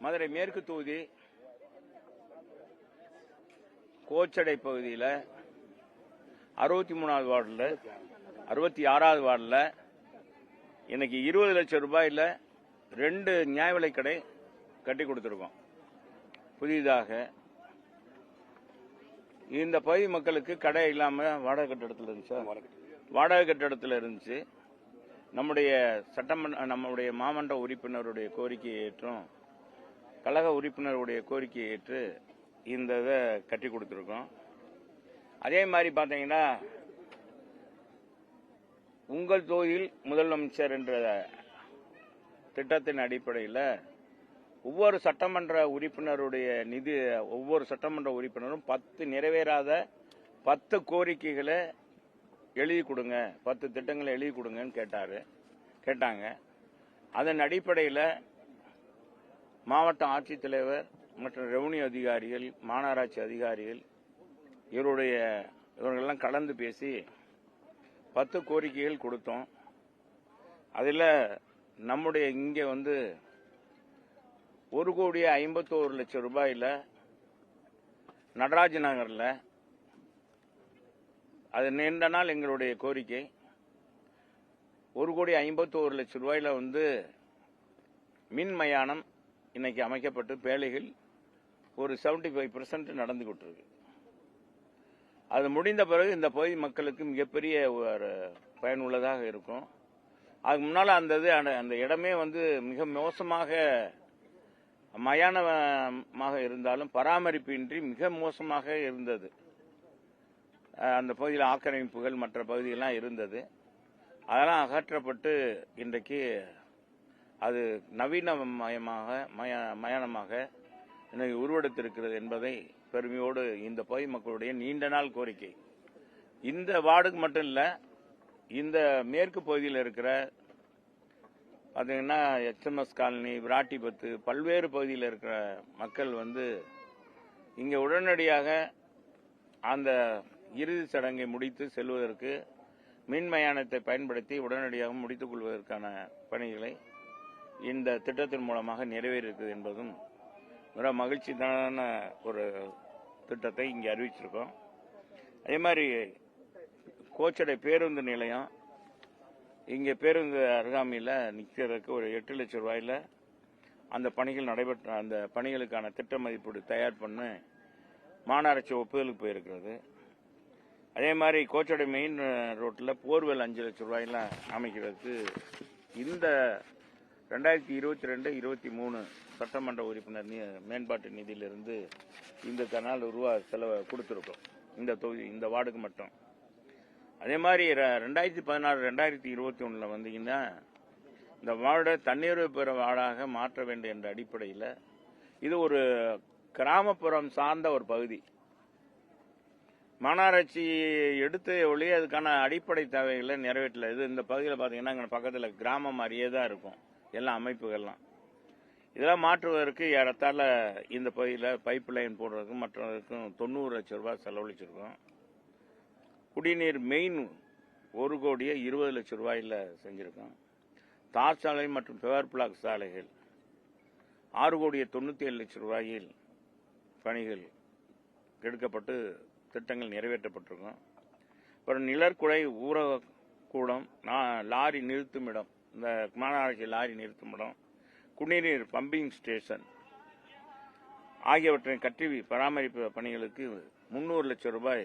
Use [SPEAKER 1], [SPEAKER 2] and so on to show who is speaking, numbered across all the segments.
[SPEAKER 1] மதுரை மேற்கு தொகுதி கோச்சடை பகுதியில் அறுபத்தி மூணாவது வார்டில் அறுபத்தி ஆறாவது வார்டில் இன்னைக்கு இருபது லட்சம் ரூபாயில் ரெண்டு நியாய விலைக் கடை கட்டி கொடுத்துருக்கோம். புதிதாக இந்த பகுதி மக்களுக்கு கடை இல்லாமல் வாடகை கட்டடத்தில் இருந்துச்சு? வாடகை கட்டடத்தில் இருந்துச்சு. நம்முடைய சட்டமன்ற நம்முடைய மாமன்ற உறுப்பினருடைய கோரிக்கையை ஏற்றும் கழக உறுப்பினருடைய கோரிக்கையை ஏற்று இந்த இதை கட்டி கொடுத்துருக்கோம். அதே மாதிரி பார்த்தீங்கன்னா உங்கள் தொகுதியில் முதலமைச்சர் என்ற திட்டத்தின் அடிப்படையில் ஒவ்வொரு சட்டமன்ற உறுப்பினருடைய நிதி ஒவ்வொரு சட்டமன்ற உறுப்பினரும் பத்து நிறைவேறாத பத்து கோரிக்கைகளை எழுதி கொடுங்க. பத்து திட்டங்களை எழுதி கொடுங்கன்னு கேட்டாரு. கேட்டாங்க. அதன் அடிப்படையில் மாவட்ட ஆட்சித்தலைவர் மற்றும் ரெவன்யூ அதிகாரிகள் மாநகராட்சி அதிகாரிகள் இவருடைய இவர்கள்லாம் கலந்து பேசி பத்து கோரிக்கைகள் கொடுத்தோம். அதில் நம்முடைய இங்கே வந்து ஒரு கோடியே ஐம்பத்தோரு லட்சம் ரூபாயில் நடராஜ நகரில் அது நீண்ட நாள் எங்களுடைய கோரிக்கை. ஒரு கோடி ஐம்பத்தோரு லட்சம் ரூபாயில் வந்து மின் மயானம் இன்னைக்கு அமைக்கப்பட்டு பேழைகள் ஒரு 75% ஃபைவ் பர்சன்ட் நடந்து இருக்கு அது முடிந்த பிறகு இந்த பகுதி மக்களுக்கு மிகப்பெரிய ஒரு பயனுள்ளதாக இருக்கும். அதுக்கு முன்னால் அந்த இது அந்த- அந்த இடமே வந்து மிக மோசமாக மயானமாக இருந்தாலும் பராமரிப்பின்றி மிக மோசமாக இருந்தது. அந்த பகுதியில் ஆக்கிரமிப்புகள் மற்ற பகுதிகள்லாம் இருந்தது. அதெல்லாம் அகற்றப்பட்டு இன்றைக்கு அது நவீனமயமாக மய மயானமாக இன்னைக்கு உருவெடுத்திருக்கிறது என்பதை பெருமையோடு இந்த பகுதி மக்களுடைய நீண்ட நாள் கோரிக்கை. இந்த வார்டுக்கு மட்டும் இல்லை இந்த மேற்கு பகுதியில் இருக்கிற பார்த்தீங்கன்னா எச்எம்எஸ் காலனி விராட்டிபத்து பல்வேறு பகுதியில் இருக்கிற மக்கள் வந்து இங்கே உடனடியாக அந்த இறுதி சடங்கை முடித்து செல்வதற்கு மின்மயானத்தை பயன்படுத்தி உடனடியாக முடித்துக் கொள்வதற்கான பணிகளை இந்த திட்டத்தின் மூலமாக நிறைவேறியிருக்குது என்பதும் மிக மகிழ்ச்சிதான ஒரு திட்டத்தை இங்கே அறிவிச்சிருக்கோம். அதே மாதிரி கோச்சடை பேருந்து நிலையம் இங்கே பேருந்து அருகாமையில் நிற்கிறதுக்கு ஒரு எட்டு லட்சம் ரூபாயில் அந்த பணிகள் நடைபெற்ற அந்த பணிகளுக்கான திட்ட மதிப்பீடு தயார் பண்ண மாநகராட்சி ஒப்புதலுக்கு போயிருக்கிறது. அதே மாதிரி கோச்சடை மெயின் ரோட்டில் போர்வெல் அஞ்சு லட்சம் ரூபாயெல்லாம் அமைக்கிறதுக்கு இந்த ரெண்டாயிரத்தி இருபத்தி ரெண்டு இருபத்தி மூணு சட்டமன்ற உறுப்பினர் மேம்பாட்டு நிதியிலிருந்து இந்த கனால் ரூபா செலவை கொடுத்துருக்கோம். இந்த தொகுதி இந்த வார்டுக்கு மட்டும். அதே மாதிரி ர- ரெண்டாயிரத்தி பதினாறு ரெண்டாயிரத்தி இருபத்தி ஒன்றில் வந்தீங்கன்னா இந்த வார்டை தண்ணீர் பெற வார்டாக மாற்ற வேண்டும் என்ற அடிப்படையில் இது ஒரு கிராமப்புறம் சார்ந்த ஒரு பகுதி. மாநகராட்சி எடுத்து ஒழிய அதுக்கான அடிப்படை தேவைகளை நிறைவேற்றல. இது இந்த பகுதியில் பார்த்தீங்கன்னா அங்கே பக்கத்தில் கிராமம் மாதிரியே தான் இருக்கும். எல்லா அமைப்புகள்லாம். இதெல்லாம் மாற்றுவதற்கு ஏறத்தாழ இந்த பகுதியில் பைப் லைன் போடுறதுக்கும் மற்றவருக்கும் தொண்ணூறு லட்சம் ரூபாய் செலவழிச்சிருக்கோம். குடிநீர் மெயின் ஒரு கோடியே இருபது லட்சம் ரூபாயில் செஞ்சுருக்கோம். தார் சாலை மற்றும் பெவர் பிளாக் சாலைகள் ஆறு கோடியே தொண்ணூற்றி ஏழு லட்சம் ரூபாயில் பணிகள் எடுக்கப்பட்டு திட்டங்கள் நிறைவேற்றப்பட்டிருக்கும். அப்புறம் நிழற்குடை ஊரக கூடம் லாரி நிறுத்தும் இடம். இந்த மாநகராட்சி லாரி நிறுத்தும் இடம். குடிநீர் பம்பிங் ஸ்டேஷன் ஆகியவற்றை கட்டி பராமரிப்பு பணிகளுக்கு முந்நூறு லட்சம் ரூபாய்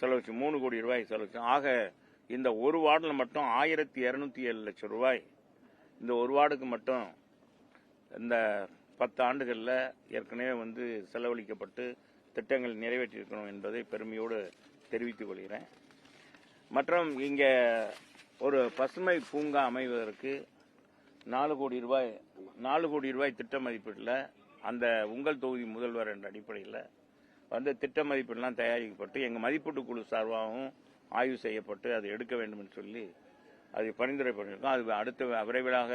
[SPEAKER 1] செலவச்சு மூணு கோடி ரூபாய் செலவச்சு ஆக இந்த ஒரு வார்டில் மட்டும் ஆயிரத்தி இரநூத்தி ஏழு லட்சம் ரூபாய். இந்த ஒரு வார்டுக்கு மட்டும் இந்த பத்து ஆண்டுகளில் ஏற்கனவே வந்து செலவழிக்கப்பட்டு திட்டங்கள் நிறைவேற்றியிருக்கணும் என்பதை பெருமையோடு தெரிவித்துக் கொள்கிறேன். மற்றும் இங்கே ஒரு பசுமை பூங்கா அமைவதற்கு நாலு கோடி ரூபாய் நாலு கோடி ரூபாய் திட்ட மதிப்பீட்டில் அந்த உங்கள் தொகுதி முதல்வர் என்ற அடிப்படையில் வந்து திட்ட மதிப்பீடுலாம் தயாரிக்கப்பட்டு எங்கள் மதிப்பீட்டு குழு சார்பாகவும் ஆய்வு செய்யப்பட்டு அது எடுக்க வேண்டும் என்று சொல்லி அது பரிந்துரை பண்ணியிருக்கோம். அது அடுத்த விரைவிலாக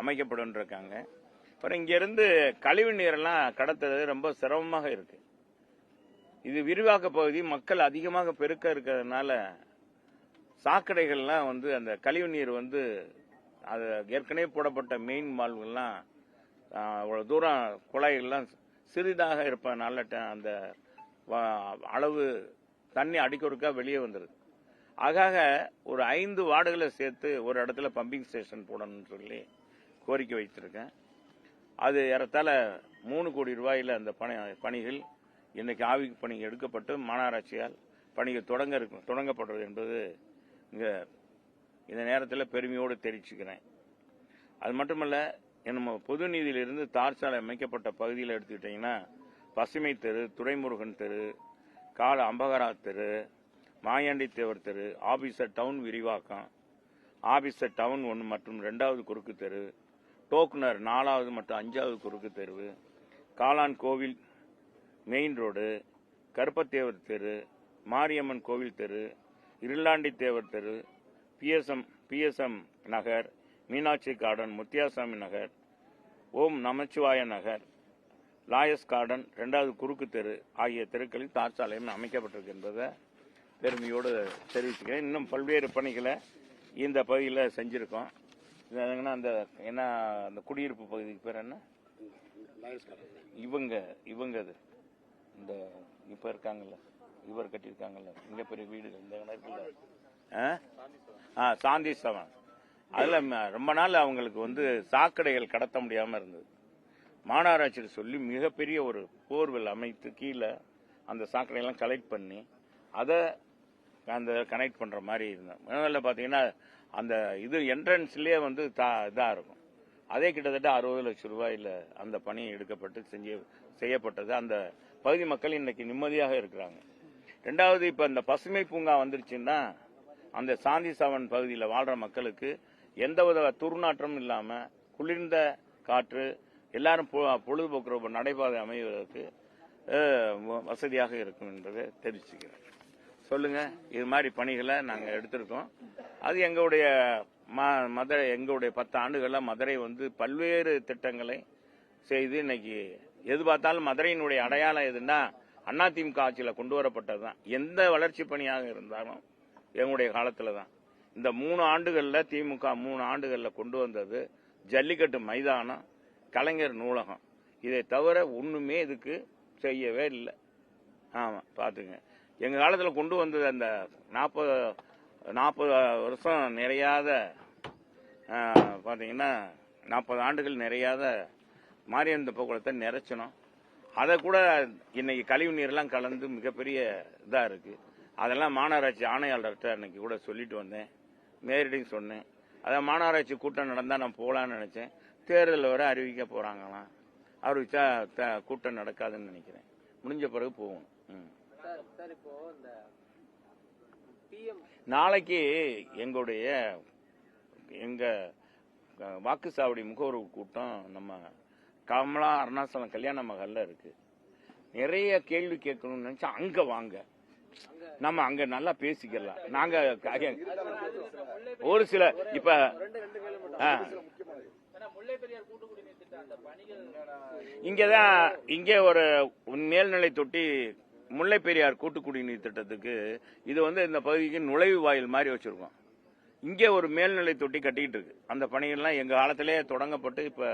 [SPEAKER 1] அமைக்கப்படும் இருக்காங்க. அப்புறம் இங்கிருந்து கழிவு நீரெல்லாம் கடத்துறது ரொம்ப சிரமமாக இருக்குது இது விரிவாக்க பகுதி. மக்கள் அதிகமாக பெருக்க இருக்கிறதுனால சாக்கடைகள்லாம் வந்து அந்த கழிவு நீர் வந்து அது ஏற்கனவே போடப்பட்ட மெயின் மால்கள்லாம் அவ்வளோ தூரம் குழாய்கள்லாம் சிறிதாக இருப்பதனால அந்த அளவு தண்ணி அடிக்கொருக்கா வெளியே வந்துடுது ஆகாக ஒரு ஐந்து வார்டுகளை சேர்த்து ஒரு இடத்துல பம்பிங் ஸ்டேஷன் போடணும்னு சொல்லி கோரிக்கை வைத்திருக்கேன். அது ஏறத்தாழ மூணு கோடி ரூபாயில் அந்த பணி பணிகள் இன்னைக்கு ஆவிக்கு பணி எடுக்கப்பட்டு மாநகராட்சியால் பணிகள் தொடங்க இருக்கும் தொடங்கப்படுறது என்பது இங்கே இந்த நேரத்தில் பெருமையோடு தெரிவிச்சுக்கிறேன். அது மட்டுமல்ல நம்ம பொது நிதியிலிருந்து தார் சாலை அமைக்கப்பட்ட பகுதியில் எடுத்துக்கிட்டிங்கன்னா பசுமை தெரு துரைமுருகன் தெரு கால அம்பகரா தெரு மாயாண்டி தேவர் தெரு ஆபீசர் டவுன் விரிவாக்கம் ஆபீசர் டவுன் ஒன்று மற்றும் ரெண்டாவது குறுக்கு தெரு டோக்குனர் நாலாவது மற்றும் அஞ்சாவது குறுக்கு தெரு காளான் கோவில் மெயின் ரோடு கருப்பத்தேவர் தெரு மாரியம்மன் கோவில் தெரு இருளாண்டி தேவர் தெரு PSM PSM Nagar Meenakshi garden Muthiyasamy Nagar Om Namachivaya Nagar லாயஸ் garden ரெண்டாவது குறுக்கு தெரு ஆகிய தெருக்களில் தார் சாலையம் அமைக்கப்பட்டிருக்கு என்பதை பெருமையோடு தெரிவிச்சுக்கிறேன். இன்னும் பல்வேறு பணிகளை இந்த பகுதியில் செஞ்சுருக்கோம். என்னங்கன்னா அந்த என்ன அந்த குடியிருப்பு பகுதிக்கு பேர் என்ன? இவங்க இவங்க அது. இந்த இப்ப இருக்காங்கல்ல இவர் கட்டியிருக்காங்கல்ல இங்க பெரிய வீடு இந்த இடம் ஆ? சாந்தி சவன். அதுல ரொம்ப நாள் அவங்களுக்கு வந்து சாக்கடைகள் கடத்த முடியாம இருந்தது. மாநகராட்சியில் சொல்லி மிகப்பெரிய ஒரு போர்வெல் அமைத்து கீழே அந்த சாக்கடையெல்லாம் கலெக்ட் பண்ணி அதை அந்த கனெக்ட் பண்ற மாதிரி இருந்தோம் முதல்ல பாத்தீங்கன்னா அந்த இது என்ட்ரன்ஸ்லயே வந்து தா இதா இருக்கும். அதே கிட்டத்தட்ட அறுபது லட்சம் ரூபாயில அந்த பணி எடுக்கப்பட்டு செஞ்சு செய்யப்பட்டது. அந்த பகுதி மக்கள் இன்னைக்கு நிம்மதியாக இருக்கிறாங்க. ரெண்டாவது இப்ப இந்த பசுமை பூங்கா வந்துருச்சுன்னா அந்த சாந்தி சவன் பகுதியில் வாழ்ற மக்களுக்கு எந்தவித துர்நாற்றமும் இல்லாம குளிர்ந்த காற்று எல்லாரும் பொ- பொழுதுபோக்குற நடைபாதை அமைவதற்கு வ- வசதியாக இருக்கும் என்பதை தெரிவிச்சுக்கிறேன். சொல்லுங்க இது மாதிரி பணிகளை நாங்கள் எடுத்திருக்கோம். அது எங்களுடைய ம- மதுரை எங்களுடைய பத்து ஆண்டுகளில் மதுரை வந்து பல்வேறு திட்டங்களை செய்து இன்னைக்கு எது பார்த்தாலும் மதுரையினுடைய அடையாளம் எதுன்னா அதிமுக ஆட்சியில் கொண்டு வரப்பட்டதுதான். எந்த வளர்ச்சி பணியாக இருந்தாலும் எங்களுடைய காலத்தில் தான் இந்த மூணு ஆண்டுகளில் திமுக மூணு ஆண்டுகளில் கொண்டு வந்தது ஜல்லிக்கட்டு மைதானம் கலைஞர் நூலகம். இதை தவிர ஒன்றுமே இதுக்கு செய்யவே இல்லை. ஆமாம் பார்த்துங்க. எங்கள் காலத்தில் கொண்டு வந்தது அந்த நாற்பது நாற்பது வருஷம் நிறையாத பார்த்தீங்கன்னா நாற்பது ஆண்டுகள் நிறையாத மாரியந்த போக்குவரத்தை நிறைச்சணும் அதை கூட இன்னைக்கு கழிவு நீர்லாம் கலந்து மிகப்பெரிய இதா இருக்கு. அதெல்லாம் மாநகராட்சி ஆணையாளர்கிட்ட அன்னைக்கு கூட சொல்லிட்டு வந்தேன். மேரிடையும் சொன்னேன். அதான் மாநகராட்சி கூட்டம் நடந்தா நான் போகலான்னு நினைச்சேன். தேர்தல் வர அறிவிக்க போறாங்களாம். அறிவிச்சா கூட்டம் நடக்காதுன்னு நினைக்கிறேன். முடிஞ்ச பிறகு போகணும் நாளைக்கு எங்களுடைய எங்க அஹ், வாக்குச்சாவடி முகவர்வு கூட்டம் நம்ம கமலா அருணாசலம் கல்யாண மகல்ல இருக்கு. நிறைய கேள்வி கேட்கணும்னு நினைச்சா அங்க வாங்க. நம்ம அங்க நல்லா பேசிக்கலாம். நாங்க ஒரு சில இப்ப ஆ, இங்கதான் இங்கே ஒரு மேல்நிலை தொட்டி முல்லை பெரியார் கூட்டு குடிநீர் திட்டத்துக்கு இது வந்து இந்த பகுதிக்கு நுழைவு வாயில் மாதிரி வச்சிருக்கோம். இங்கே ஒரு மேல்நிலை தொட்டி கட்டிக்கிட்டு இருக்கு. அந்த பணிகள்லாம் எங்க காலத்திலே தொடங்கப்பட்டு இப்போ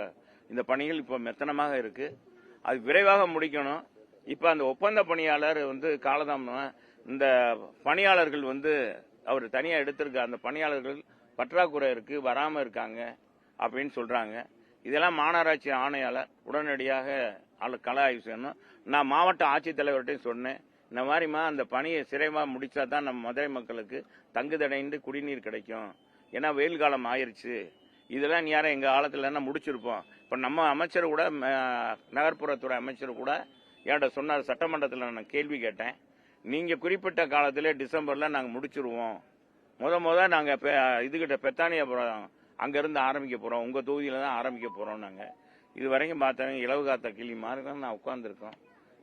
[SPEAKER 1] இந்த பணிகள் இப்ப மெத்தனமாக இருக்கு. அது விரைவாக முடிக்கணும். இப்ப அந்த ஒப்பந்த பணியாளர் வந்து காலதாமதம் இந்த பணியாளர்கள் வந்து அவர் தனியா எடுத்திருக்க அந்த பணியாளர்கள் பற்றாக்குறை இருக்கு வராம இருக்காங்க அப்படின்னு சொல்றாங்க. இதெல்லாம் மாநகராட்சி ஆணையாளர் உடனடியாக ஆளு- கள ஆய்வு செய்யணும். நான் மாவட்ட ஆட்சித்தலைவர்கிட்டையும் சொன்னேன். இந்த மாதிரிமா அந்த பணியை சிறைமா முடிச்சா தான் நம்ம மதுரை மக்களுக்கு தங்குதடைந்து குடிநீர் கிடைக்கும். ஏன்னா வெயில் காலம் ஆயிருச்சு. இதெல்லாம் யாரும் எங்க காலத்துல என்ன முடிச்சிருப்போம்? இப்ப நம்ம அமைச்சர் கூட நகர்ப்புறத்துறை அமைச்சர் கூட என்கிட்ட சொன்னார். சட்டமன்றத்தில் நான் கேள்வி கேட்டேன். நீங்க குறிப்பிட்ட காலத்திலே டிசம்பர்ல நாங்க முடிச்சிருவோம். முத முத நாங்க பெ- இதுகிட்ட பெத்தானியாபுரம் அங்க இருந்து ஆரம்பிக்க போறோம். உங்க தொகுதியில தான் ஆரம்பிக்க போறோம் நாங்க. இது வரைக்கும் பார்த்தேன் இலவு காத்த கிளி மாதிரி தான் நான் உட்கார்ந்துருக்கோம்.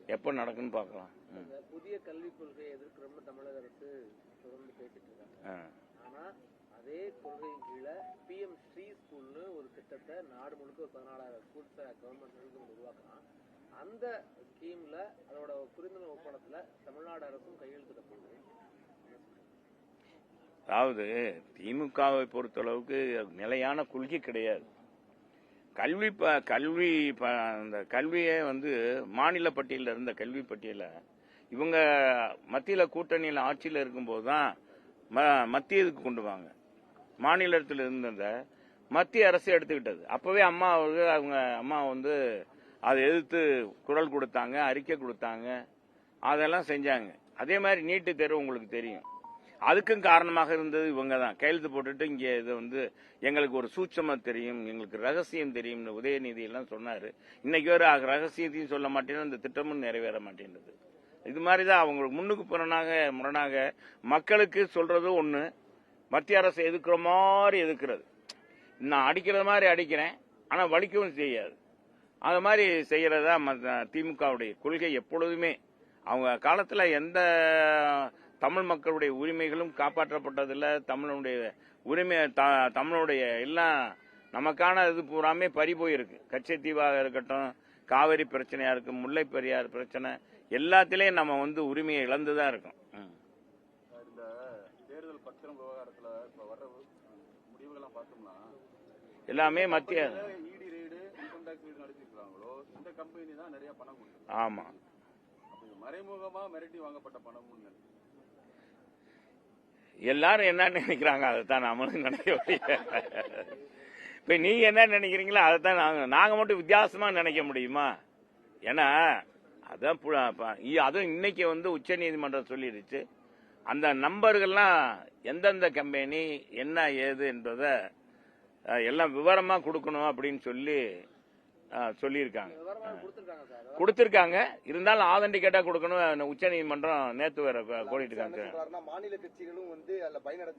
[SPEAKER 1] எப்போ நடக்குன்னு பார்க்கலாம்.
[SPEAKER 2] புதிய கல்விக் கொள்கையை எதிர்க்கிறோம்னு தமிழக அரசு தொடர்ந்து பேசிட்டு இருக்காங்க. அதே கொள்கையின் கீழே பிஎம் ஸ்ரீ ஸ்கூல்னு ஒரு திட்டத்தை நாடு முழுக்க ஒரு பதினாலாயிரம் ஸ்கூல்ஸ் கவர்மெண்ட் உருவாக்கலாம் அந்த ஸ்கீம்ல அதோட புரிந்துணர்வு ஒப்பந்தத்துல தமிழ்நாடு அரசும் கையெழுத்திட போகுது.
[SPEAKER 1] அதாவது திமுகவை பொறுத்தளவுக்கு நிலையான கொள்கை கிடையாது. கல்வி ப கல்வி ப அந்த கல்வியே வந்து மாநில பட்டியலில் இருந்த கல்வி பட்டியல இவங்க மத்தியில் கூட்டணியில் ஆட்சியில் இருக்கும்போது தான் ம மத்தியதுக்கு கொண்டு வாங்க. மாநிலத்தில் இருந்தத மத்திய அரசு எடுத்துக்கிட்டது. அப்பவே அம்மா வந்து அவங்க அம்மா வந்து அதை எதிர்த்து குரல் கொடுத்தாங்க அறிக்கை கொடுத்தாங்க. அதெல்லாம் செஞ்சாங்க. அதே மாதிரி நீட்டு தேர்வு உங்களுக்கு தெரியும். அதுக்கும் காரணமாக இருந்தது இவங்க தான் கையெழுத்து போட்டுட்டு இங்கே இது வந்து எங்களுக்கு ஒரு சூட்சமாக தெரியும் எங்களுக்கு ரகசியம் தெரியும்னு உதயநிதி எல்லாம் சொன்னார். இன்னைக்கு வேறு ரகசியத்தையும் சொல்ல மாட்டேன்னு அந்த திட்டமும் நிறைவேற மாட்டேன்றது. இது மாதிரி தான் அவங்களுக்கு முன்னுக்கு புறனாக முரணாக மக்களுக்கு சொல்றது ஒன்று மத்திய அரசு எதுக்குற மாதிரி எதுக்குறது? நான் அடிக்கிற மாதிரி அடிக்கிறேன் ஆனால் வலிக்கவும் செய்யாது. அது மாதிரி செய்யறதா ம- திமுகவுடைய கொள்கை எப்பொழுதுமே. அவங்க காலத்தில் எந்த தமிழ் மக்களுடைய உரிமைகளும் காப்பாற்றப்பட்டதில்லை. தமிழனுடைய உரிமை த- எல்லாம் நமக்கான இது பூராமே பறி போயிருக்கு. கச்சத்தீவாக இருக்கட்டும் காவிரி பிரச்சனையா இருக்கும் முல்லை பெரியார் பிரச்சனை எல்லாத்திலையும் நம்ம வந்து உரிமையை இழந்துதான் இருக்கோம்.
[SPEAKER 3] இந்த தேர்தல் பத்திரம் விவகாரத்தில் இப்ப வர்ற முடிவுகள்லாம் பார்த்தோம்னா
[SPEAKER 1] எல்லாமே மத்திய
[SPEAKER 3] பணம் கொடுக்குது.
[SPEAKER 1] ஆமா.
[SPEAKER 3] மறைமுகமா மிரட்டி வாங்கப்பட்ட நினைக்கிறேன்.
[SPEAKER 1] எல்லாரும் என்ன நினைக்கிறாங்க அதைத்தான் நம்மளும் நினைக்க இப்ப நீங்க என்ன நினைக்கிறீங்களோ அதைத்தான் நாங்க நாங்க மட்டும் வித்தியாசமா நினைக்க முடியுமா? ஏன்னா அதான் அதுவும் இன்னைக்கு வந்து உச்ச நீதிமன்றம் சொல்லிடுச்சு. அந்த நம்பர்கள்லாம் எந்தெந்த கம்பெனி என்ன ஏது என்பதை எல்லாம் விவரமா கொடுக்கணும் அப்படின்னு சொல்லி சொல்லியிருக்காங்க.
[SPEAKER 2] கொடுத்துருக்காங்க
[SPEAKER 1] இருந்தாலும் ஆதண்டிகேட்டா கொடுக்கணும். உச்ச நீதிமன்றம் நேத்து வேற கோடிட்டு இருக்காங்க
[SPEAKER 4] மாநில கட்சிகளும் வந்து அதுல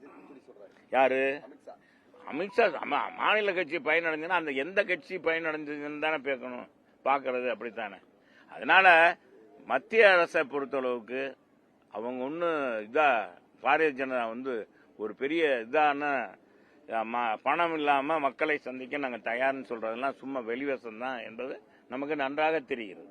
[SPEAKER 1] யாரு?
[SPEAKER 4] அமித்ஷா
[SPEAKER 1] மாநில கட்சி பயனடைஞ்சுன்னா அந்த எந்த கட்சி பயனடைஞ்சதுன்னு தானே பேக்கணும். பாக்குறது அப்படித்தானே. அதனால மத்திய அரசை பொறுத்தளவுக்கு அவங்க ஒன்றும் இதா பாரதிய ஜனதா வந்து ஒரு பெரிய இதான பணம் இல்லாம மக்களை சந்திக்க நாங்க தயார்னு சொல்றதெல்லாம் சும்மா வெளிவசம் தான் என்பது நமக்கு நன்றாக தெரிகிறது.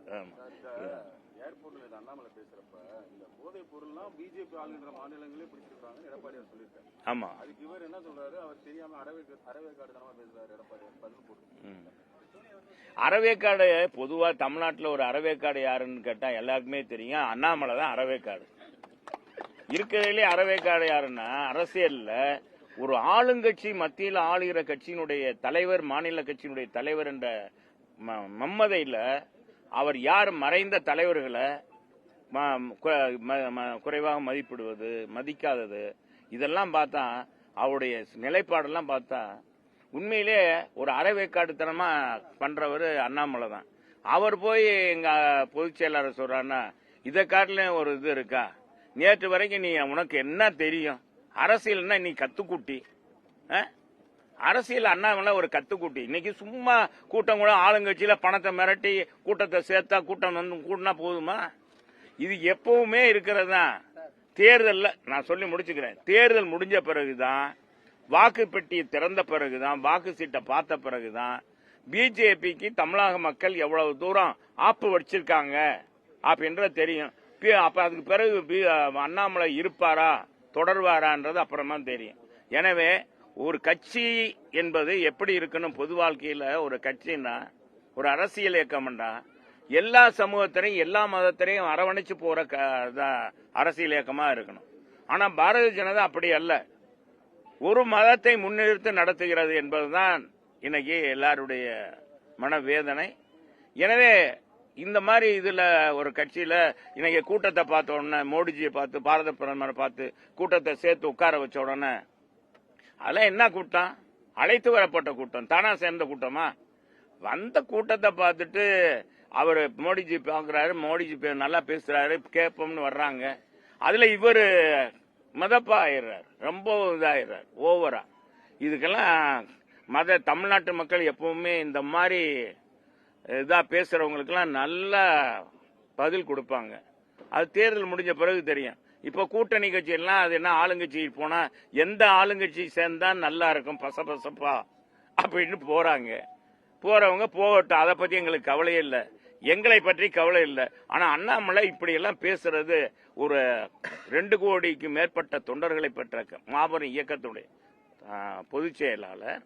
[SPEAKER 1] ஆமா.
[SPEAKER 3] அதுக்கு இவர் என்ன சொல்றாரு? அவர் தெரியாம அறவே அறவேக்காடு தானமா பேசுறாரு எடப்பாடியார் பதில் போட்டு
[SPEAKER 1] ம். அறவேக்காடு பொதுவா தமிழ்நாட்டுல ஒரு அறவேக்காடு யாருன்னு கேட்டா எல்லாருக்குமே தெரியும். அண்ணாமலை தான் அறவேக்காடு. இருக்கிறதுலே அறவேக்காடு யாருன்னா அரசியல்ல ஒரு ஆளுங்கட்சி மத்தியில் ஆளுகிற கட்சியினுடைய தலைவர் மாநில கட்சியினுடைய தலைவர் என்ற ம- அவர் யார் மறைந்த தலைவர்களை ம- ம- குறைவாக மதிப்பிடுவது மதிக்காதது இதெல்லாம் பார்த்தா அவருடைய நிலைப்பாடெல்லாம் பார்த்தா உண்மையிலே ஒரு அறவேக்காடுத்தனமா பண்றவர் அண்ணாமலை தான். அவர் போய் எங்க பொதுச் செயலாளர் சொல்றாருன்னா இதை காட்டிலும் ஒரு இது இருக்கா? நேற்று வரைக்கும் நீ உனக்கு என்ன தெரியும்? அரசியல்னா இன்னைக்கு கத்துக்குட்டி. ஆ? அரசியல் அண்ணாமலை ஒரு கத்துக்குட்டி. இன்னைக்கு சும்மா கூட்டம் கூட ஆளுங்கட்சியில பணத்தை மிரட்டி கூட்டத்தை சேர்த்தா கூட்டம் வந்து கூட்டினா போதுமா? இது எப்பவுமே இருக்கிறது? தான் தேர்தலில் நான் சொல்லி முடிச்சுக்கிறேன். தேர்தல் முடிஞ்ச பிறகுதான் வாக்கு பெட்டியை திறந்த பிறகுதான் வாக்கு சீட்டை பார்த்த பிறகுதான் பிஜேபிக்கு தமிழக மக்கள் எவ்வளவு தூரம் ஆப்பு வச்சிருக்காங்க அப்படின்றத தெரியும். அப்ப அதுக்கு பிறகு அண்ணாமலை இருப்பாரா? தொடர்வாரான்றது அப்புறமா தெரியும். எனவே ஒரு கட்சி என்பது எப்படி இருக்கணும் பொது வாழ்க்கையில் ஒரு கட்சின்னா ஒரு அரசியல் இயக்கம்டா எல்லா சமூகத்திலையும் எல்லா மதத்திலையும் அரவணைச்சு போற க- அரசியல் இயக்கமா இருக்கணும். ஆனா பாரதிய ஜனதா அப்படி அல்ல. ஒரு மதத்தை முன்னிறுத்து நடத்துகிறது என்பதுதான் இன்னைக்கு எல்லாருடைய மனவேதனை. எனவே இந்த மாதிரி இதுல ஒரு கட்சியில இன்னைக்கு கூட்டத்தை பார்த்த உடனே மோடிஜியை பார்த்து பாரத பிரதமரை பார்த்து கூட்டத்தை சேர்த்து உட்கார வச்ச உடனே அதெல்லாம் என்ன கூட்டம்? அழைத்து வரப்பட்ட கூட்டம். தானா சேர்ந்த கூட்டமா? வந்த கூட்டத்தை பார்த்துட்டு அவர் மோடிஜி பார்க்குறாரு மோடிஜி நல்லா பேசுறாரு கேட்போம்னு வர்றாங்க. அதுல இவர் மதப்பா ஆயிடுறாரு. ரொம்ப இதாயிடுறாரு ஓவரா. இதுக்கெல்லாம் மத தமிழ்நாட்டு மக்கள் எப்பவுமே இந்த மாதிரி இதாக பேசுறவங்களுக்கெல்லாம் நல்ல பதில் கொடுப்பாங்க. அது தேர்தல் முடிஞ்ச பிறகு தெரியும். இப்ப கூட்டணி கட்சியெல்லாம் அது என்ன ஆளுங்கட்சி போனா எந்த ஆளுங்கட்சி சேர்ந்தா நல்லா இருக்கும் பசபசப்பா அப்படின்னு போறாங்க. போறவங்க போகட்டும் அதை பத்தி எங்களுக்கு கவலையே இல்லை. எங்களை பற்றி கவலை இல்லை. ஆனா அண்ணாமலை இப்படி எல்லாம் பேசுறது ஒரு ரெண்டு கோடிக்கு மேற்பட்ட தொண்டர்களை பெற்ற மாபெரும் இயக்கத்துடைய பொதுச் செயலாளர்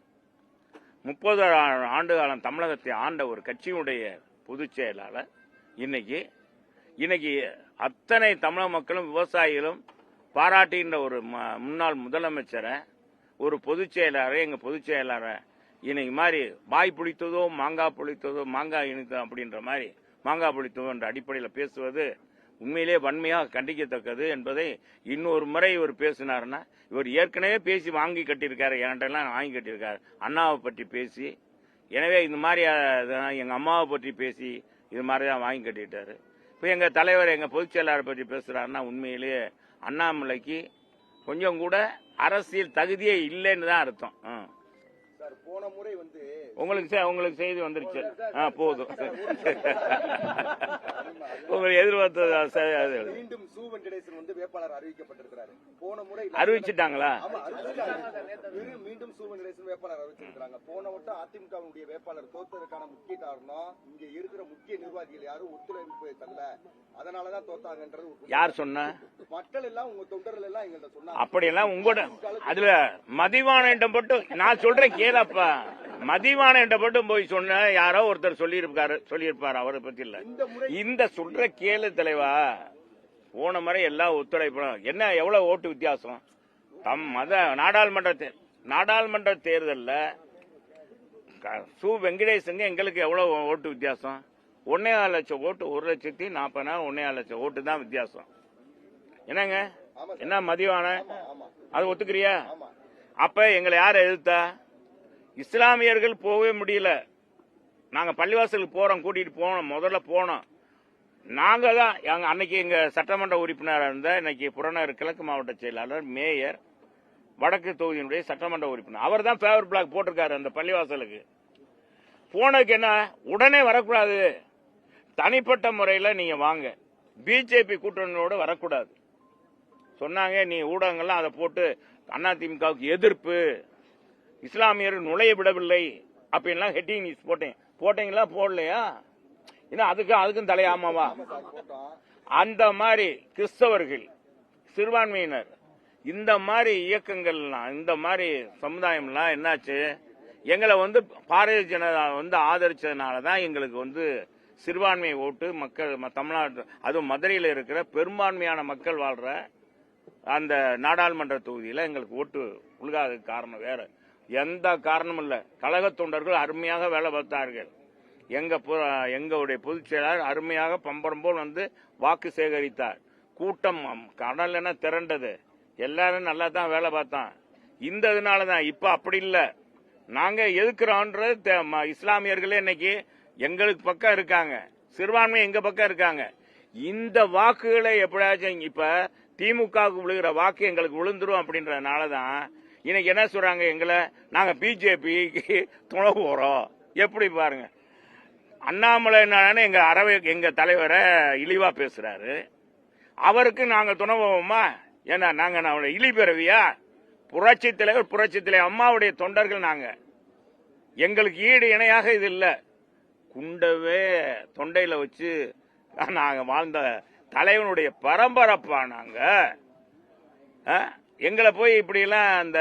[SPEAKER 1] முப்பது ஆண்டு காலம் தமிழகத்தை ஆண்ட ஒரு கட்சியுடைய பொதுச் செயலாளர் இன்னைக்கு இன்னைக்கு அத்தனை தமிழக மக்களும் விவசாயிகளும் பாராட்டுகின்ற ஒரு ம- முன்னாள் முதலமைச்சரை ஒரு பொதுச் செயலாளரை எங்கள் பொதுச் செயலாளரை இன்னைக்கு மாதிரி வாய் புளித்ததோ மாங்காய் புளித்ததோ மாங்காய் இனித்ததோ அப்படின்ற மாதிரி மாங்காய் புளித்ததோ என்ற அடிப்படையில் பேசுவது உண்மையிலே வன்மையாக கண்டிக்கத்தக்கது என்பதை இன்னொரு முறை இவர் பேசினார்னா இவர் ஏற்கனவே பேசி வாங்கி கட்டியிருக்காரு என்கிட்டலாம் வாங்கி கட்டியிருக்காரு. அண்ணாவை பற்றி பேசி எனவே இந்த மாதிரி எங்கள் அம்மாவை பற்றி பேசி இது மாதிரி தான் வாங்கி கட்டிட்டாரு. இப்போ எங்கள் தலைவர் எங்கள் பொதுச் செயலாளர் பற்றி பேசுகிறாருன்னா உண்மையிலேயே அண்ணாமலைக்கு கொஞ்சம் கூட அரசியல் தகுதியே இல்லைன்னு தான் அர்த்தம். ஆ.
[SPEAKER 4] சார் போன முறை வந்து
[SPEAKER 1] உங்களுக்கு உங்களுக்கு செய்தி வந்துருச்சு. ஆ போதும். உங்களுக்கு எதிர்பார்த்தது.
[SPEAKER 4] மீண்டும் சு வெங்கடேசன் வந்து வேட்பாளர் அறிவிக்கப்பட்டிருக்கிறாரு. போன முறை
[SPEAKER 1] அறிவிச்சிட்டாங்களா?
[SPEAKER 4] மீண்டும் சு வெங்கடேசன் வேட்பாளர் அறிவிச்சிருக்காங்க போன வட்டம் அதிமுகவுடைய வேட்பாளர் தோத்ததற்கான முக்கிய காரணம் இங்க இருக்கிற முக்கிய நிர்வாகிகள் யாரும் ஒத்துழைப்பு தரல. அதனாலதான் தோத்தாங்கன்றது.
[SPEAKER 1] யார் சொன்னா?
[SPEAKER 4] மக்கள் எல்லாம் உங்க தொண்டர்கள் எல்லாம் எங்கள்ட்ட சொன்னாங்க.
[SPEAKER 1] அப்படியெல்லாம் உங்களோட அதுல மதிவானம் மட்டும் நான் சொல்றேன் கேளப்பா மதிவானம் மட்டும் போய் சொன்ன யாரோ ஒருத்தர் சொல்லியிருப்பாரு சொல்லியிருப்பாரு அவரை பத்தி இல்ல.
[SPEAKER 4] இந்த
[SPEAKER 1] சொல்ற கேளு தலைவா போன முறை எல்லாம் ஒத்துழைப்போம் என்ன எவ்வளவு ஓட்டு வித்தியாசம்? தம் மத நாடாளுமன்ற நாடாளுமன்ற தேர்தல்ல சு வெங்கடேசங்க எங்களுக்கு எவ்வளவு ஓட்டு வித்தியாசம்? ஒன்னே லட்சம் ஓட்டு ஒரு லட்சத்தி நாற்பதாயிரம் ஒன்னே லட்சம் ஓட்டு தான் வித்தியாசம். என்னங்க. என்ன மதிவான? அது ஒத்துக்கிறியா? அப்ப எங்களை யார் எதிர்த்தா? இஸ்லாமியர்கள் போகவே முடியல. நாங்க பள்ளிவாசலுக்கு போறோம் கூட்டிட்டு போனோம் முதல்ல போனோம். நாங்க தான் அன்னைக்கு எங்க சட்டமன்ற உறுப்பினராக இருந்த இன்னைக்கு புறநகர் கிழக்கு மாவட்ட செயலாளர் மேயர் வடக்கு தொகுதியினுடைய சட்டமன்ற உறுப்பினர். அவர் தான் ஃபேவர் பிளாக் போட்டிருக்காரு அந்த பள்ளிவாசலுக்கு. போனதுக்கு என்ன உடனே வரக்கூடாது. தனிப்பட்ட முறையில் நீங்க வாங்க. பிஜேபி கூட்டணியோடு வரக்கூடாது. சொன்னாங்க நீ ஊடகங்கள்லாம் அதை போட்டு அதிமுகவுக்கு எதிர்ப்பு. இஸ்லாமியர் நுழைய விடவில்லை அப்படின்லாம் ஹெட்டிங் நியூஸ் போட்டேன். போட்டீங்களா? போடலையா? ஏன்னா அதுக்கும் அதுக்கும் தலையாமாவா? அந்த மாதிரி கிறிஸ்தவர்கள் சிறுபான்மையினர் இந்த மாதிரி இயக்கங்கள்லாம் இந்த மாதிரி சமுதாயம்லாம் என்னாச்சு? எங்களை வந்து பாரதிய ஜனதா வந்து ஆதரிச்சதுனால தான் எங்களுக்கு வந்து சிறுபான்மை ஓட்டு மக்கள் ம- அதுவும் மதுரையில் இருக்கிற பெரும்பான்மையான மக்கள் வாழ்ற அந்த நாடாளுமன்ற தொகுதியில் எங்களுக்கு ஓட்டு உழுகாத காரணம் வேற. எந்த காரணமும் இல்லை. கழக தொண்டர்கள் அருமையாக வேலை பார்த்தார்கள். எங்க எங்களுடைய பொதுச் செயலாளர் அருமையாக பம்பரம் போல் வந்து வாக்கு சேகரித்தார். கூட்டம் கடல் என திரண்டது. எல்லாரும் நல்லா தான் வேலை பார்த்தான். இந்த இதனால தான் இப்ப அப்படி இல்லை. நாங்க எதுக்குறோன்றது இஸ்லாமியர்களே இன்னைக்கு எங்களுக்கு பக்கம் இருக்காங்க. சிறுபான்மை எங்க பக்கம் இருக்காங்க. இந்த வாக்குகளை எப்படியாச்சும் இப்ப திமுகவுக்கு விழுகிற வாக்கு எங்களுக்கு விழுந்துரும் அப்படின்றதுனால தான் இன்னைக்கு என்ன சொல்றாங்க எங்களை? நாங்க பிஜேபிக்கு துணை போறோம். எப்படி பாருங்க. அண்ணாமலை என்னன்னு எங்க அறவை எங்க தலைவரை இழிவா பேசுறாரு. அவருக்கு நாங்க துணை போவோமா? ஏன்னா நாங்க அவளை இழி பிறவியா புரட்சி தலைவர் புரட்சி தலைவர் அம்மாவுடைய தொண்டர்கள் நாங்க. எங்களுக்கு ஈடு இணையாக இது இல்லை. குண்டவே தொண்டையில வச்சு நாங்க வாழ்ந்த தலைவனுடைய பரம்பரப்பா நாங்க. ஆ? எங்களை போய் இப்படி எல்லாம் அந்த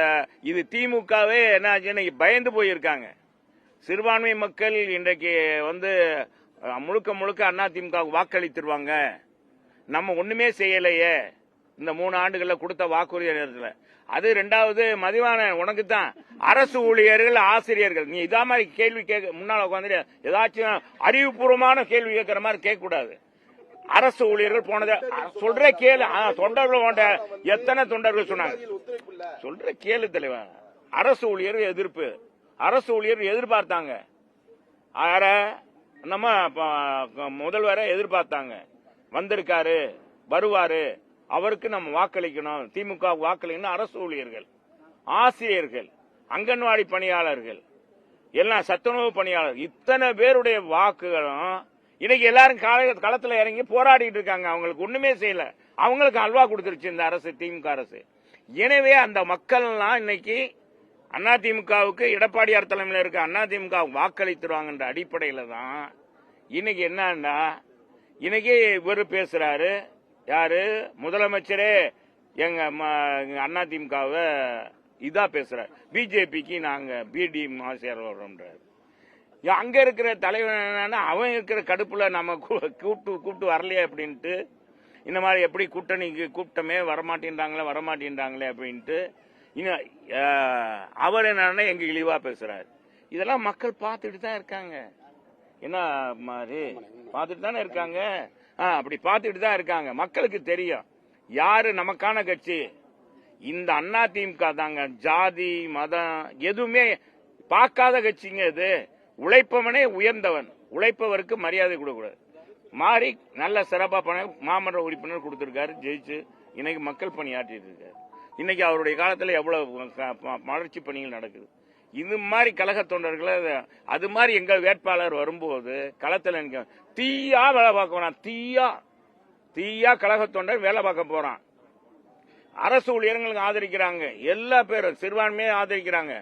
[SPEAKER 1] இது திமுகவே என்ன ஆச்சுன்னு பயந்து போயிருக்காங்க. சிறுபான்மை மக்கள் இன்றைக்கு வந்து முழுக்க முழுக்க அண்ணா திமுக வாக்களித்துருவாங்க. நம்ம ஒண்ணுமே செய்யலையே. இந்த மூணு ஆண்டுகள்ல கொடுத்த வாக்குறுதி நேரத்தில் அது ரெண்டாவது மதிவான உனக்கு தான் அரசு ஊழியர்கள் ஆசிரியர்கள். நீ இதா மாதிரி கேள்வி கேட்க முன்னால உட்காந்து ஏதாச்சும் அறிவுபூர்வமான கேள்வி கேட்கிற மாதிரி கேட்கக்கூடாது. அரசு ஊழியர்கள் போனது சொல்ற கேளு. ஆ, தொண்டர்கள் எத்தனை தொண்டர்கள் சொன்னாங்க. சொல்ற கேளு தலைவன் அரசு ஊழியர் எதிர்ப்பு. அரசு ஊழியர் எதிர்பார்த்தாங்க. யார நம்ம ப- முதல்வரை எதிர்பார்த்தாங்க. வந்திருக்காரு வருவாரு. அவருக்கு நம்ம வாக்களிக்கணும். திமுக வாக்களிக்கணும். அரசு ஊழியர்கள் ஆசிரியர்கள் அங்கன்வாடி பணியாளர்கள் எல்லாம் சத்துணவு பணியாளர் இத்தனை பேருடைய வாக்குகளும் இன்னைக்கு எல்லாரும் கால- களத்துல இறங்கி போராடிட்டு இருக்காங்க. அவங்களுக்கு ஒண்ணுமே செய்யல. அவங்களுக்கு அல்வா கொடுத்துருச்சு இந்த அரசு திமுக அரசு. எனவே அந்த மக்கள்லாம் இன்னைக்கு அதிமுகவுக்கு எடப்பாடியார் தலைமையில் இருக்க அதிமுக வாக்களித்துருவாங்கன்ற அடிப்படையில் தான் இன்னைக்கு என்னன்னா இன்னைக்கு இவர் பேசுறாரு யாரு? முதலமைச்சரே. எங்க அதிமுகவை இதா பேசுறாரு. பிஜேபிக்கு நாங்க பிடி சேர்றோம்ன்றாரு ஏன் அங்க இருக்கிற தலைவன் அவன் இருக்கிற கடுப்புல நம்ம கூ- கூப்பிட்டு கூப்பிட்டு வரலையே அப்படின்ட்டு இந்த மாதிரி எப்படி கூட்டணிக்கு கூப்பிட்டமே வரமாட்டேன்றாங்களே வரமாட்டேன்றாங்களே அப்படின்ட்டு இன்னும் அவர் என்னன்னா எங்க இழிவா பேசுறாரு. இதெல்லாம் மக்கள் பார்த்துட்டு தான் இருக்காங்க. என்ன மாதிரி? பார்த்துட்டு தானே இருக்காங்க? ஆ, அப்படி பார்த்துட்டு தான் இருக்காங்க. மக்களுக்கு தெரியும். யாரு நமக்கான கட்சி? இந்த அண்ணா திமுக தாங்க. ஜாதி மதம் எதுவுமே பார்க்காத கட்சிங்க இது. உழைப்பவனே உயர்ந்தவன். உழைப்பவருக்கு மரியாதை கொடுக்கக்கூடாது. மாறி நல்ல சிறப்பா பண்ண மாமன்ற உறுப்பினர் கொடுத்திருக்காரு ஜெயிச்சு இன்னைக்கு மக்கள் பணியாற்றிட்டு இருக்காரு. இன்னைக்கு அவருடைய காலத்தில் எவ்வளவு வளர்ச்சி பணிகள் நடக்குது. இது மாதிரி கழக தொண்டர்களை அது மாதிரி எங்க வேட்பாளர் வரும்போது களத்தில் நிக்க தீயா வேலை பார்க்க போறான் தீயா. தீயா கழக தொண்டர் வேலை பார்க்க போறான். அரசு ஊழியர்களுக்கு ஆதரிக்கிறாங்க. எல்லா பேரும் சிறுபான்மையை ஆதரிக்கிறாங்க.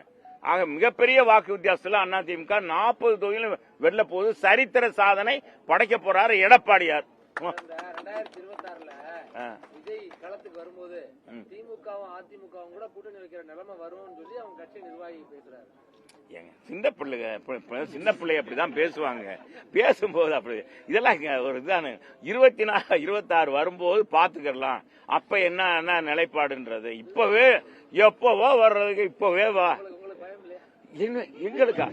[SPEAKER 1] ஆக மிகப்பெரிய வாக்கு வித்தியாசத்துல அதிமுக நாற்பது தொகுதியிலும் வெல்ல போது சரித்திர சாதனை படைக்க போறாரு எடப்பாடியார்.
[SPEAKER 2] விஜய் களத்துக்கு வரும்போது திமுகவும் அதிமுகவும் கூட கூட்டணி வைக்கிற நிலைமை வரும்னு சொல்லி அவங்க கட்சி நிர்வாகி பேசுறாரு.
[SPEAKER 1] ஏங்க, சின்ன பிள்ளைங்க சின்ன பிள்ளை அப்படிதான் பேசுவாங்க. பேசும்போது அப்படி இதெல்லாம் ஒரு இதானு இருபத்தி நாலு இருபத்தாறு வரும்போது பாத்துக்கலாம் அப்ப என்ன என்ன நிலைப்பாடுன்றது? இப்பவே எப்பவோ வர்றதுக்கு இப்பவே வா
[SPEAKER 2] உங்களுக்கு பயம் இல்லையா
[SPEAKER 1] எங்க- எங்களுக்கா?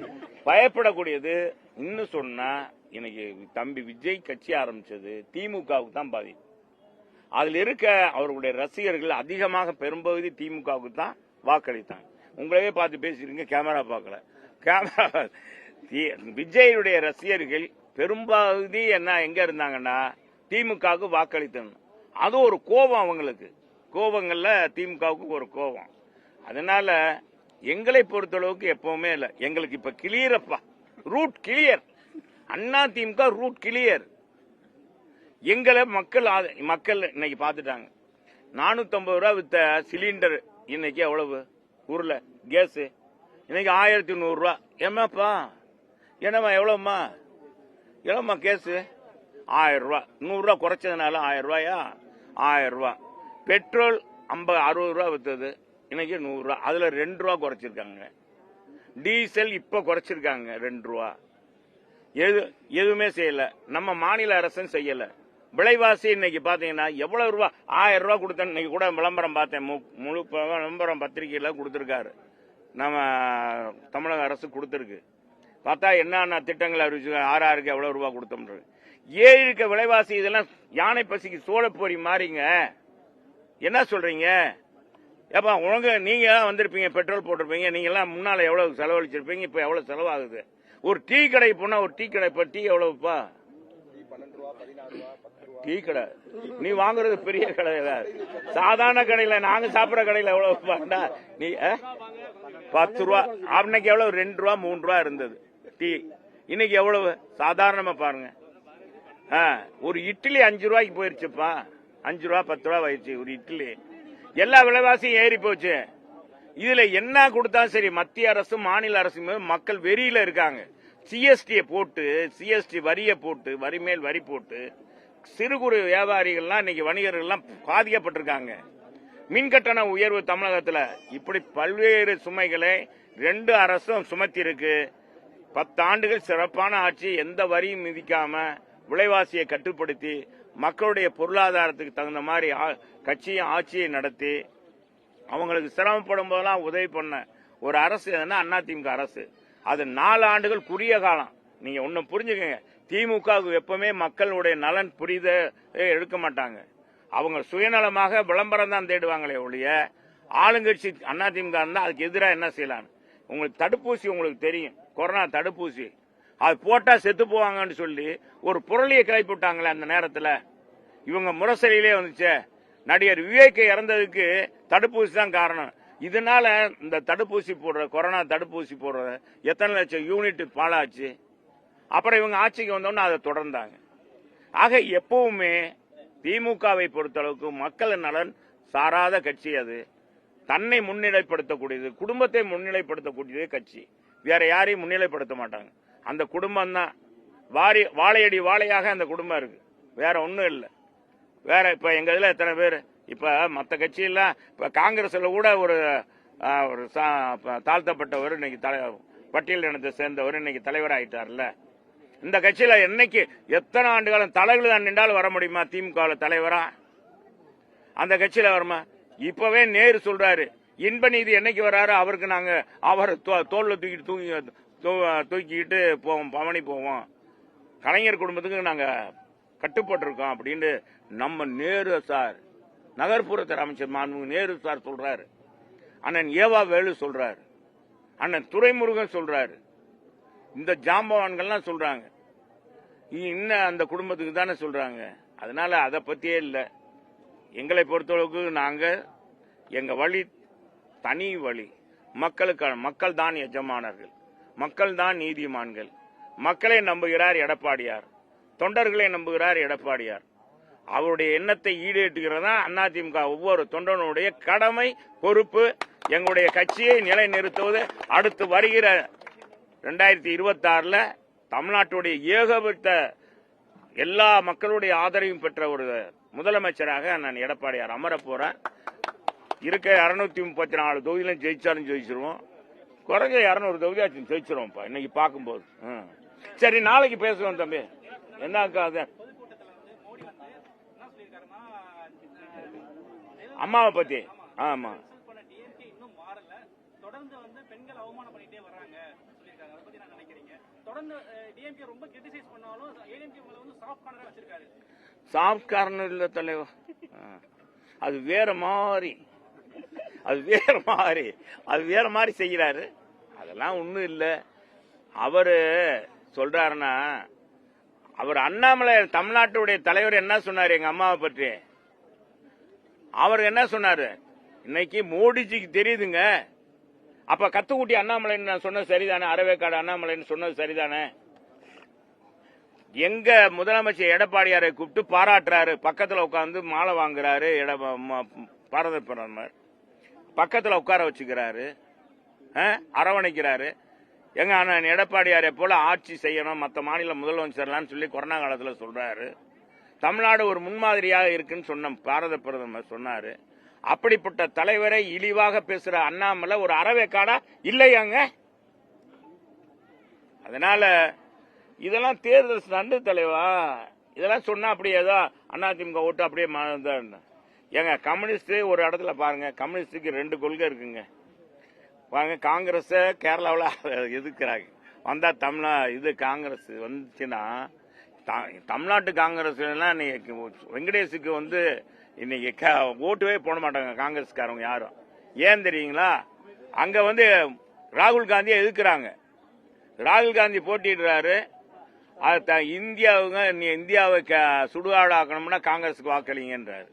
[SPEAKER 1] பயப்படக்கூடியது இன்னும் சொன்னா இன்னைக்கு தம்பி விஜய் கட்சி ஆரம்பிச்சது திமுகவுக்கு தான் பாதிப்பு அதுல இருக்க அவர்களுடைய ரசிகர்கள் அதிகமாக பெரும்பகுதி திமுகவுக்கு தான் வாக்களித்தாங்க. உங்களவே பார்த்து பேசிருங்க கேமரா பார்க்கல. கேமரா தி- விஜயுடைய ரசிகர்கள் பெரும்பகுதி என்ன எங்க இருந்தாங்கன்னா திமுகவுக்கு வாக்களித்தணும் அது ஒரு கோபம் அவங்களுக்கு. கோபங்கள்ல திமுகவுக்கு ஒரு கோபம். அதனால எங்களை பொறுத்தளவுக்கு எப்பவுமே இல்ல. எங்களுக்கு இப்ப கிளியரப்பா route clear Anna DMK route clear எங்களை மக்கள் மக்கள் இன்னைக்கு பார்த்துட்டாங்க. நானூத்தம்பது ரூபா வித்த சிலிண்டர் இன்னைக்கு எவ்வளவு? ஊர்ல. கேஸ் இன்னைக்கு ஆயிரத்தி நூறு ரூபா. ஏமாப்பா என்னம்மா எவ்வளவுமா எவ்வளவுமா கேஸ் ஆயிரம் ரூபா. நூறுரூவா குறைச்சதுனால ஆயிரம் ரூபாயா? ஆயிரம் ரூபா. பெட்ரோல் ஐம்பது அறுபது ரூபா வித்தது. இன்னைக்கு நூறு ரூபா. அதுல ரெண்டு ரூபா குறைச்சிருக்காங்க. டீசல் இப்ப குறைச்சிருக்காங்க ரெண்டு ரூபா. எது எதுவுமே செய்யல. நம்ம மாநில அரசும் செய்யல. விலைவாசி இன்னைக்கு பாத்தீங்கன்னா எவ்வளவு ரூபா? ஆயிரம் ரூபா கொடுத்தேன். இன்னைக்கு கூட விளம்பரம் பார்த்தேன். மு- முழு விளம்பரம் பத்திரிகையில கொடுத்திருக்காரு. நம்ம தமிழக அரசு கொடுத்துருக்கு. பார்த்தா என்னென்ன திட்டங்கள் அறிவிச்சு ஆறாருக்கு எவ்வளவு ரூபா கொடுத்தோம்ன்றது ஏழு இருக்க விலைவாசி இதெல்லாம் யானை பசிக்கு சோழப்பொறி மாறிங்க. என்ன சொல்றீங்க? ஏப்பா உனக்கு நீங்க தான் வந்திருப்பீங்க பெட்ரோல் போட்டிருப்பீங்க நீங்க எல்லாம் முன்னால எவ்வளவு செலவழிச்சிருப்பீங்க இப்ப எவ்வளவு செலவாகுது? ஒரு டீ கடை போனா ஒரு டீ கடை இப்ப டீ எவ்வளவுப்பா? டீ கடை. நீ வாங்குறது பெரிய கடையில. சாதாரண கடையில நாங்க சாப்பிடுற கடையில எவ்வளவு நீ ஆ? பத்து ரூபா. அன்னைக்கு எவ்வளவு? ரெண்டு ரூபா மூணு ரூபா இருந்தது டீ. இன்னைக்கு எவ்வளவு? சாதாரணமா பாருங்க. ஆ, ஒரு இட்லி அஞ்சு ரூபாய்க்கு போயிருச்சுப்பா. அஞ்சு ரூபா பத்து ரூபா ஆயிடுச்சு ஒரு இட்லி. எல்லா விலைவாசியும் ஏறி போச்சு. இதுல என்ன கொடுத்தா சரி மத்திய அரசும் மாநில அரசு மக்கள் வெறியில இருக்காங்க. சிஎஸ்டியை போட்டு சிஎஸ்டி வரியை போட்டு வரி மேல் வரி போட்டு சிறு குறு வியாபாரிகள்லாம் இன்னைக்கு வணிகர்கள்லாம் பாதிக்கப்பட்டிருக்காங்க. மின் கட்டண உயர்வு தமிழகத்தில். இப்படி பல்வேறு சுமைகளை ரெண்டு அரசும் சுமத்தி இருக்கு பத்தாண்டுகள் சிறப்பான ஆட்சி எந்த வரியும் மிதிக்காம விலைவாசியை கட்டுப்படுத்தி மக்களுடைய பொருளாதாரத்துக்கு தகுந்த மாதிரி ஆ- கட்சியும் ஆட்சியை நடத்தி அவங்களுக்கு சிரமப்படும் போதெல்லாம் உதவி பண்ண ஒரு அரசு எதுனா அதிமுக அரசு. அது நாலு ஆண்டுகள் குறுகிய காலம். நீங்க ஒன்னும் புரிஞ்சுக்கங்க. திமுகவுக்கு எப்பவுமே மக்களுடைய நலன் புரித எடுக்க மாட்டாங்க. அவங்க சுயநலமாக விளம்பரம் தான் தேடுவாங்களே ஒழிய ஆளுங்கட்சி அதிமுக இருந்தால் அதுக்கு எதிராக என்ன செய்யலாம் உங்களுக்கு தடுப்பூசி உங்களுக்கு தெரியும். கொரோனா தடுப்பூசி. அது போட்டா செத்து போவாங்கன்னு சொல்லி ஒரு புரளியை கிளப்பி விட்டாங்களே அந்த நேரத்தில். இவங்க முரசலிலே வந்துச்சே. நடிகர் விவேக் இறந்ததுக்கு தடுப்பூசி தான் காரணம். இதனால இந்த தடுப்பூசி போடுற கொரோனா தடுப்பூசி போடுற எத்தனை லட்சம் யூனிட் பாலாச்சு அப்புறம் இவங்க ஆட்சிக்கு வந்தோன்னு அதை தொடர்ந்தாங்க. ஆக எப்பவுமே திமுகவை பொறுத்தளவுக்கு மக்கள் நலன் சாராத கட்சி அது. தன்னை முன்னிலைப்படுத்தக்கூடியது குடும்பத்தை முன்னிலைப்படுத்தக்கூடியது கட்சி. வேற யாரையும் முன்னிலைப்படுத்த மாட்டாங்க. அந்த குடும்பம் தான் வாரி வாழையடி வாழையாக அந்த குடும்பம் இருக்கு. வேற ஒன்றும் இல்லை. வேற இப்போ எங்க இதில் எத்தனை பேர்? இப்போ மற்ற கட்சியெல்லாம் இப்போ காங்கிரஸில் கூட ஒரு ஒரு சா- தாழ்த்தப்பட்டவர் இன்னைக்கு தலை பட்டியல் இனத்தை சேர்ந்தவர் இன்னைக்கு தலைவர் ஆயிட்டார்ல. இந்த கட்சியில என்னைக்கு எத்தனை ஆண்டு காலம் தலைகள் தான் நின்றாலும் வர முடியுமா திமுக தலைவரா? அந்த கட்சியில வருமா? இப்பவே நேரு சொல்றாரு இன்ப நீதி என்னைக்கு வராரு அவருக்கு நாங்க அவர் தோல்ல தூக்கிட்டு தூங்கி தூக்கிக்கிட்டு போவோம் பவனி போவோம். கலைஞர் குடும்பத்துக்கு நாங்கள் கட்டுப்பட்டிருக்கோம் அப்படின்னு நம்ம நேரு சார் நகர்ப்புறத்தில் அமைச்சர் மாண்பு நேரு சார் சொல்றாரு. அண்ணன் ஏவா வேலு சொல்றாரு. அண்ணன் துரைமுருகன் சொல்றாரு. இந்த ஜாம்பவான்கள்லாம் சொல்றாங்க. இன்னும் அந்த குடும்பத்துக்கு தானே சொல்றாங்க. அதனால அதை பத்தியே இல்லை. எங்களை பொறுத்தளவுக்கு நாங்க எங்க வழி தனி வழி. மக்களுக்கான மக்கள் தான் எஜமானர்கள் மக்கள் தான் நீதிமான்கள். மக்களை நம்புகிறார் எடப்பாடியார். தொண்டர்களை நம்புகிறார் எடப்பாடியார். அவருடைய எண்ணத்தை ஈடேற்றுகிறதா அதிமுக ஒவ்வொரு தொண்டனுடைய கடமை பொறுப்பு எங்களுடைய கட்சியை நிலைநிறுத்துவது. அடுத்து வருகிற ரெண்டாயிரத்தி இருபத்தாறில் தமிழ்நாட்டுடைய ஏகபட்ட எல்லா மக்களுடைய ஆதரவையும் பெற்ற ஒரு முதலமைச்சராக நான் எடப்பாடியார் அமர போறேன். இருக்க அறுநூத்தி முப்பத்தி நாலு தொகுதியிலும் ஜெயிச்சாலும் ஜெயிச்சிருவோம். குறைஞ்ச இருநூறு தொகுதியாச்சும் ஜெயிச்சிருவோம்ப்பா. இன்னைக்கு பார்க்கும்போது. சரி நாளைக்கு பேசுவோம் தம்பி. என்னக்கா அது? அம்மாவை பத்தி? ஆமா.
[SPEAKER 5] சாஃப்ட் கார்னரா
[SPEAKER 1] இல்ல தலைவா. ஆ. அது வேற மாதிரி. அது வேற மாதிரி. அது வேற மாதிரி செய்யறாரு அதெல்லாம் ஒன்றும் இல்லை. அவரு சொல்றாருன்னா அவர் அண்ணாமலை தமிழ்நாட்டுடைய தலைவர் என்ன சொன்னார் எங்க அம்மாவை பற்றி? அவர் என்ன சொன்னாரு? இன்னைக்கு மோடிஜிக்கு தெரியுதுங்க. அப்ப கத்துக்குட்டி அண்ணாமலைன்னு நான் சொன்னது சரிதானே? அறவேக்காடு அண்ணாமலைன்னு சொன்னது சரிதானே? எங்க முதலமைச்சர் எடப்பாடியாரை கூப்பிட்டு பாராட்டுறாரு. பக்கத்துல உட்காந்து மாலை வாங்குறாரு. எட ம- பாரத பிரதமர் பக்கத்துல உட்கார வச்சுக்கிறாரு. அரவணைக்கிறாரு. எங்க அண்ணன் எடப்பாடியாரை போல ஆட்சி செய்யணும் மற்ற மாநில முதலமைச்சர்லாம் சொல்லி கொரோனா காலத்தில் சொல்றாரு. தமிழ்நாடு ஒரு முன்மாதிரியாக இருக்குன்னு சொன்ன பாரத பிரதமர் சொன்னாரு. அப்படிப்பட்ட தலைவரை இழிவாக பேசுற அண்ணாமலை ஒரு அறவேக்காடா இல்லையாங்க அதனால இதெல்லாம் தேர்தல் நண்டு தலைவா. இதெல்லாம் சொன்னா அப்படியே ஏதோ அதிமுக ஓட்டு அப்படியே ஏங்க கம்யூனிஸ்ட் ஒரு இடத்துல பாருங்க கம்யூனிஸ்டுக்கு ரெண்டு கொள்கை இருக்குங்க. வாங்க காங்கிரஸை கேரளாவில் எதிர்க்கிறாங்க. வந்தால் தமிழா இது காங்கிரஸ் வந்துச்சுன்னா த- தமிழ்நாட்டு காங்கிரஸ்லாம் இன்னைக்கு வெங்கடேஷுக்கு வந்து இன்னைக்கு க- ஓட்டுவே போட மாட்டாங்க காங்கிரஸ்காரங்க யாரும். ஏன் தெரியுங்களா? அங்கே வந்து ராகுல் காந்தியை எதிர்க்கிறாங்க. ராகுல் காந்தி போட்டிடுறாரு அது இந்தியாவுங்க நீ இந்தியாவை க- சுடுகாடாக்கணும்னா காங்கிரஸுக்கு வாக்களிங்கன்றாரு.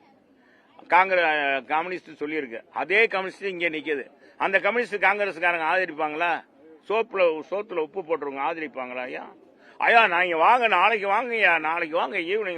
[SPEAKER 1] காங்கிரஸ் கம்யூனிஸ்ட் சொல்லியிருக்கு. அதே கம்யூனிஸ்ட் இங்கே நிற்கிது அந்த கம்யூனிஸ்ட் காங்கிரஸ்காரங்க ஆதரிப்பாங்களா? சோப்புல சோத்துல உப்பு போட்டுருவங்க ஆதரிப்பாங்களா ஐயா? ஐயா நாங்க வாங்க நாளைக்கு வாங்க ஐயா நாளைக்கு வாங்க ஈவினிங்